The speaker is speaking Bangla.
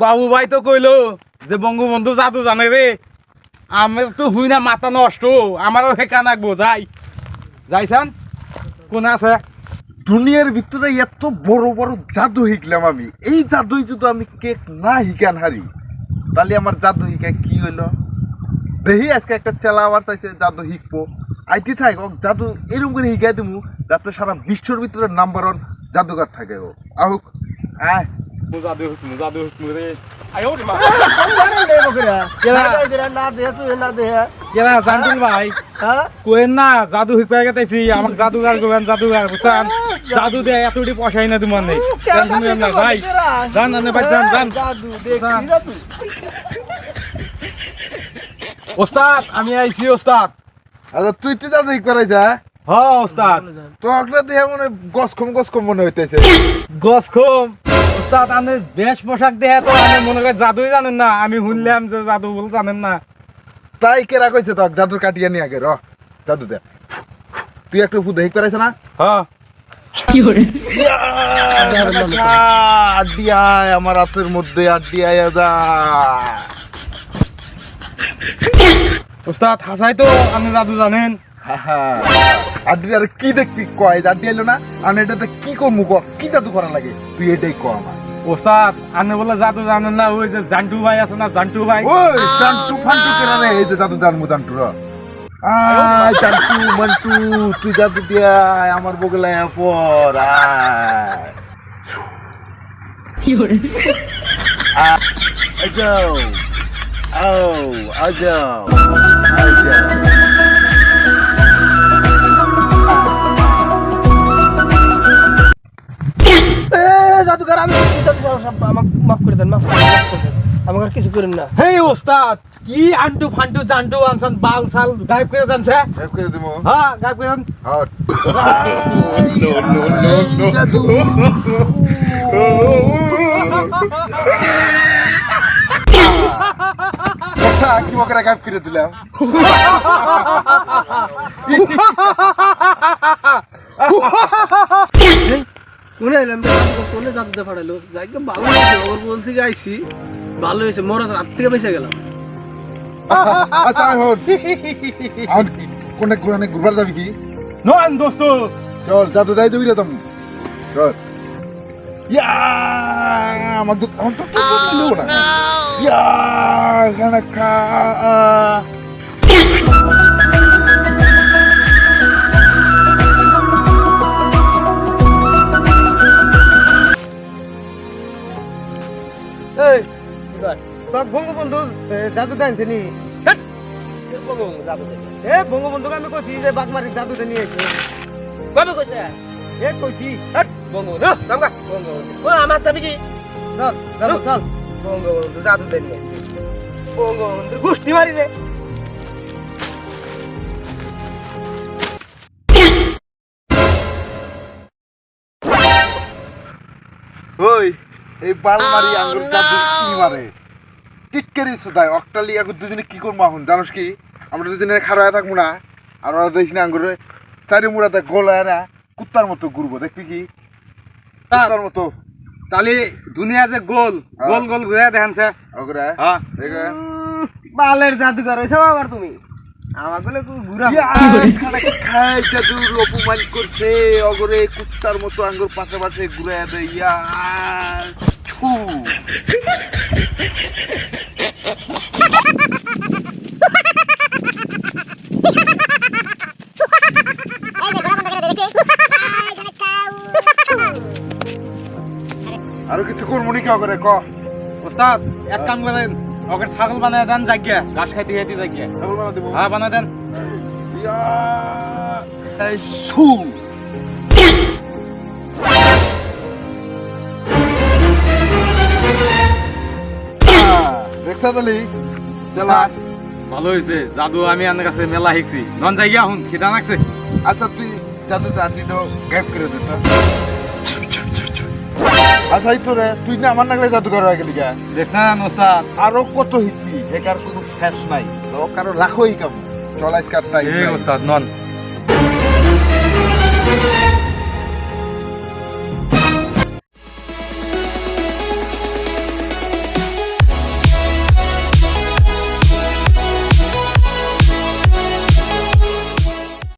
বাবু ভাই তো কইলো যে বঙ্গবন্ধু জাদু জানে রে। আমি তো হুই না মাথা নষ্ট। আমারও হেকা নাকবো যাই। যাইছান? কোন আছে? দুনিয়ার ভিতরে এত বড় বড় জাদু শিখলাম আমি। এই জাদুই যদি আমি কেক না শিখান হারি তাহলে আমার জাদু শিখা কি হইল? দেখি আজকে একটা চেলা আবার চাইছে জাদু শিখব। আইটি থাক ও জাদু এরকম করে শিখাই দিমু যাতে সারা বিশ্বর ভিতরে নাম্বার ওয়ান জাদুঘর থাকে ও। আহুক। আয় জাদু হুকমু জাদু হুকমু রে জাদু শিখবে গেতেছি আমাক জাদুগার গোবেন জাদুগার বুঝছেন জাদু দে এতটি পয়সাই না তোমার নেই ভাই জান না ভাই জান জান। ওস্তাদ আমি আইছি ওস্তাদ আচ্ছা তুই তো জাদু শিখতে পারাইছা হ ওস্তাদ তো একটা দেখে মনে গস কম গস কম মনে হইতেছে গস কম ওস্তাদ আপনি বেশ পোশাক দেহে তো আমি মনে করি জাদুই জানেন না। আমি শুনলাম যে জাদু বল জানেন না। তাই কেরা কইছে তো জাদুর কাটিয়ে নিয়ে আগে র। জাদু দে। তুই একটু ফুদ শিখতে পারাইছ না? হ্যাঁ। আড্ডি আয় আমার হাতের মধ্যে আড্ডি আয় যা। ওস্তাদ হাসাই তো আপনি জাদু জানেন। আড্ডি আর কি দেখবি? কয় আড্ডি আইলো না? আর এটাতে কি করব ক? কি জাদু করা লাগে? তুই এটাই ক আমার। ওস্তাদ আপনি বলে জাদু জানেন না ওই যে জান্টু ভাই আছে না জান্টু ভাই? ওই জান্টু ফান্টু কেনা এই যে জাদু জানব জান্টু র আয় জান্টু মন্টু তুই জাদু দিয়া আমার বগলায় পর আয়, আজাও আও আজাও আজাও আমাকে মাফ করে দেন মাফ করে দেন, মাফ করে দেন। আমাকে আর কিছু করেন না। হে ওস্তাদ কি আন্টু ফান্টু জান্টু আনসান বাল সাল গায়েব করে দিমু। হ্যাঁ গায়েব করে দেন। হট। কথা কি বকরা গায়েব করে দিলাম? মনে হইলাম যে যাই ভালো হয়েছে ওর বল থেকে আইছি ভালো হয়েছে মরা রাত থেকে বেঁচে গেলাম আচ্ছা হন আর কোনে ঘুরানে ঘুরবার যাবি কি নন দোস্ত চল জাদু দাই যাবি রে তুমি চল ইয়া আমার তো আমার তো তো না ইয়া খানা খা এ, জাদু দেনছে নি এ বঙ্গবন্ধুকে আমি কইছি যে বাগমারি জাদু দেন নিয়ে এসে। কবে কইছে? এ কইছি। হট! বঙ্গবন্ধু। দামগা। বঙ্গবন্ধু। ও আমার চাবি কি? চল চল চল। বঙ্গবন্ধু জাদু দেন নিয়ে। বঙ্গবন্ধু গোষ্ঠী মারি রে। ওই এই বাল মারি আঙ্গুর জাদু কি মারে? টিটকারি সুদাই অকটালি আঙ্গুর দুদিনে কি করব এখন জানোস কি? আমরা দুদিনে খারাপ থাকব না আর ওরা দেখিস না আঙ্গুরে চারি মুড়াতে গোলায় না কুত্তার মতো ঘুরবো দেখবি কি? কুত্তার মতো। তাহলে দুনিয়া যে গোল গোল গোল ঘুরে দেখানছে ওগরে হ্যাঁ। দেখে। বালের জাদুঘর হয়েছে আবার তুমি? আমাগুলো ঘুরা খাই জাদুর অপমান করছে অগরে কুত্তার মতো আঙ্গুর পাশে পাশে ঘুরে দেয়। ইয়া ছু। আরও কিছু করব নি কেউ করে ক। ওস্তাদ এক কাম করেন ওকে ছাগল বানায় দেন জাগিয়া। ঘাস খাইতে খাইতে জাগিয়া। ছাগল বানা দেবো। হ্যাঁ বানায় দেন। ইয়া। এই ছু দেখছা তালি ভালো হয়েছে জাদু আমি আনের কাছে মেলা শিখছি। নন জায়গা হুন খিদা লাগছে। আচ্ছা তুই জাদু আনি তো গায়েব করে দে তো। আচ্ছা এই তো তুই না আমার নাগলে জাদু করা গেলি গা? দেখছেন ওস্তাদ? আরও কত হিটবি? একার কোনো শেষ নাই। তো কারও লাখোই কাম। চল আজকার টাইম এই ওস্তাদ নন।